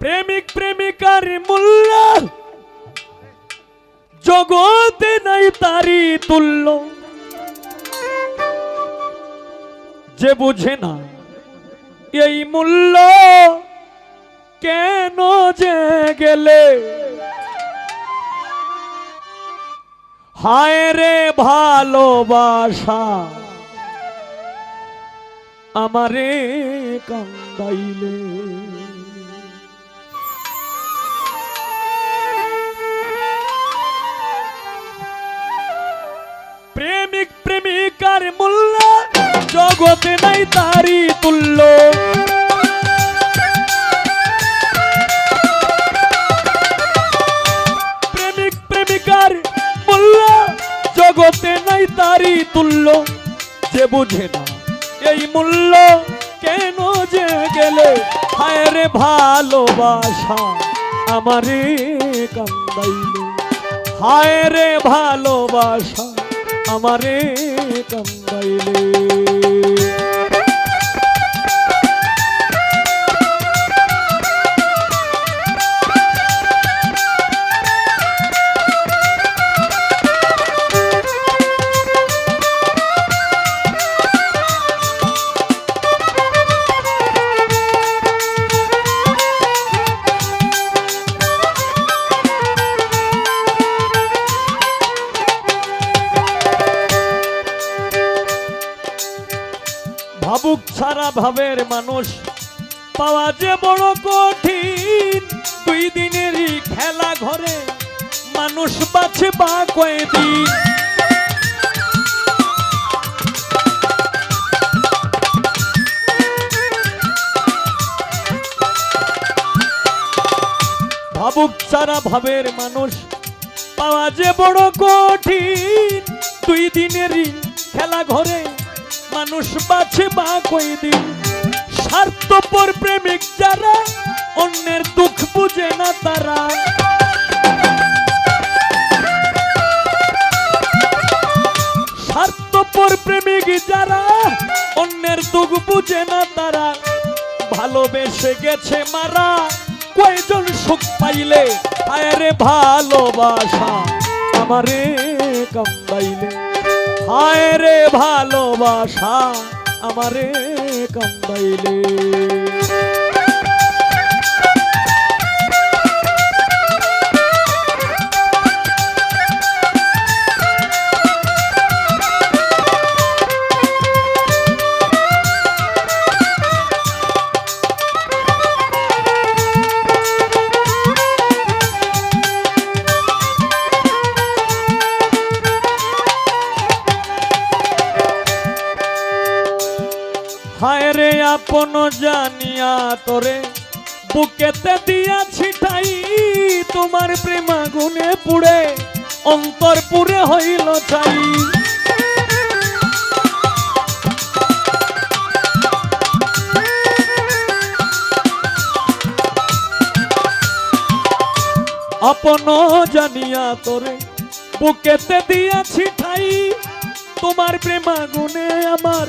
প্রেমিক প্রেমিকার মূল্য জগতে নাই তারি তুল্য। যে বুঝে না এই মূল্য কেন যে গেলে? হায় রে ভালোবাসা, আমারে কান্দাইলে। জগতে নাই তারি তুল্য। প্রেমিক, প্রেমিকার মূল্য জগতে নাই তারি তুল্য। যে বুঝে না এই মূল্য কেন যে গেলে? হায় রে ভালোবাসা আমারে কান্দাইলে। হায় রে ভালোবাসা আমারে কান্দাইলে। ভাবুক ছাড়া ভাবের মানুষ। পাওয়া যে বড় কঠিন, দুই দিনেরই খেলা ঘরে মানুষ বাছে বা কয়েদিন। ভাবুক ছাড়া ভাবের মানুষ, পাওয়া যে বড় কঠিন, দুই দিনেরই খেলা ঘরে মানুষ বাছে বা কই দিন স্বার্থপর প্রেমিক যারা, অন্যের দুঃখ বুঝে না তারা। স্বার্থপর প্রেমিক যারা, অন্যের দুঃখ বুঝে না তারা। ভালোবেসে গেছে মারা, কয়জন সুখ পাইলে? আরে ভালোবাসা আমারে কান্দাইলে হায় রে ভালোবাসা আমারে কান্দাইলে আপন জানিয়া তোরে, বুকেতে দিয়া ছিটাই তোমার প্রেমাগুনে পুড়ে অন্তর পুরে হইল চাই আপন জানিয়া তোরে, বুকেতে দিয়াছি ঠাই, তোমার প্রেমাগুনে আমার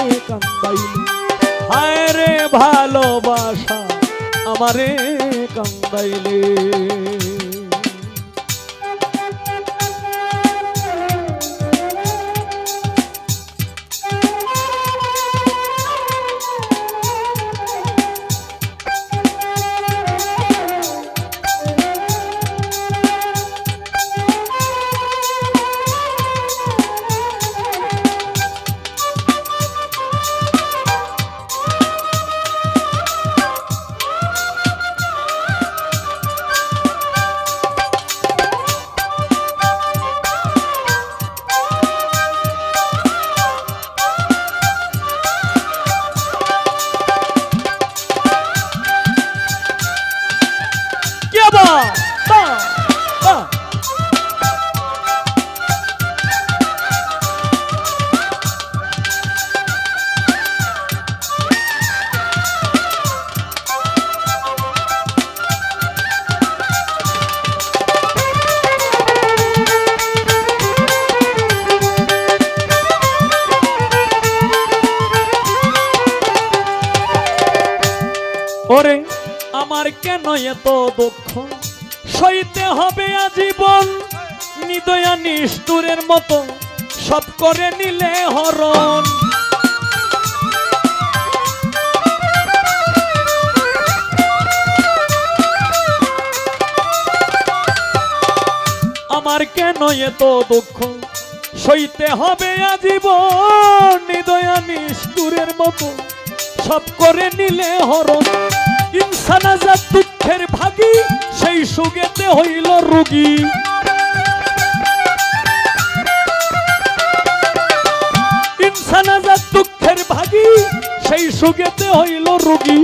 ভালোবাসা আমারে কান্দাইলে। আমার কেন এত দুঃখ? সইতে হবে আজীবন। নিদয়া নিষ্ঠুরের মতো সব করে নিলে হরণ। আমার কেন এত দুঃখ? সইতে হবে আজীবন। নিদয়া নিষ্ঠুরের মতো সব করে নিলে হরণ। ইনসান আজাদ দুঃখের ভাগি, সেই সুগেতে হইল রুগী। ইনসান আজাদ দুঃখের ভাগি, সেই সুগেতে হইল রুগী।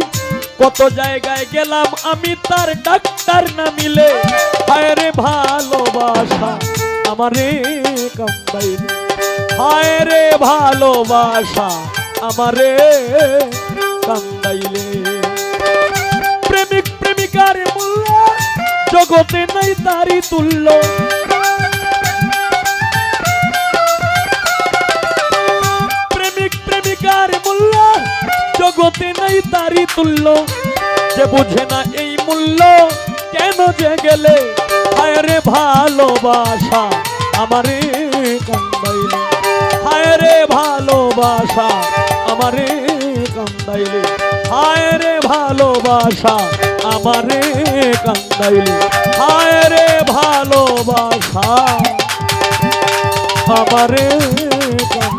কত জায়গায় গেলাম আমি তার ডাক্তার না মিলে। হায় রে ভালোবাসা আমারে কাম্বাইলে হায় রে ভালোবাসা আমারে কান্দাইলে প্রেমিক প্রেমিকার মূল্য জগতে নাই তারি তুল্য। প্রেমিক প্রেমিকার মূল্য জগতে নাই তারি তুল্য। যে বুঝে না এই মূল্য কেন যে গেলে? হায় রে ভালোবাসা আমারে কান্দাইলে হায় রে ভালোবাসা আমারে কান্দাইলে। হায় রে ভালোবাসা আমারে কান্দাইলি। হায় রে ভালোবাসা আমারে কান্দাইলে।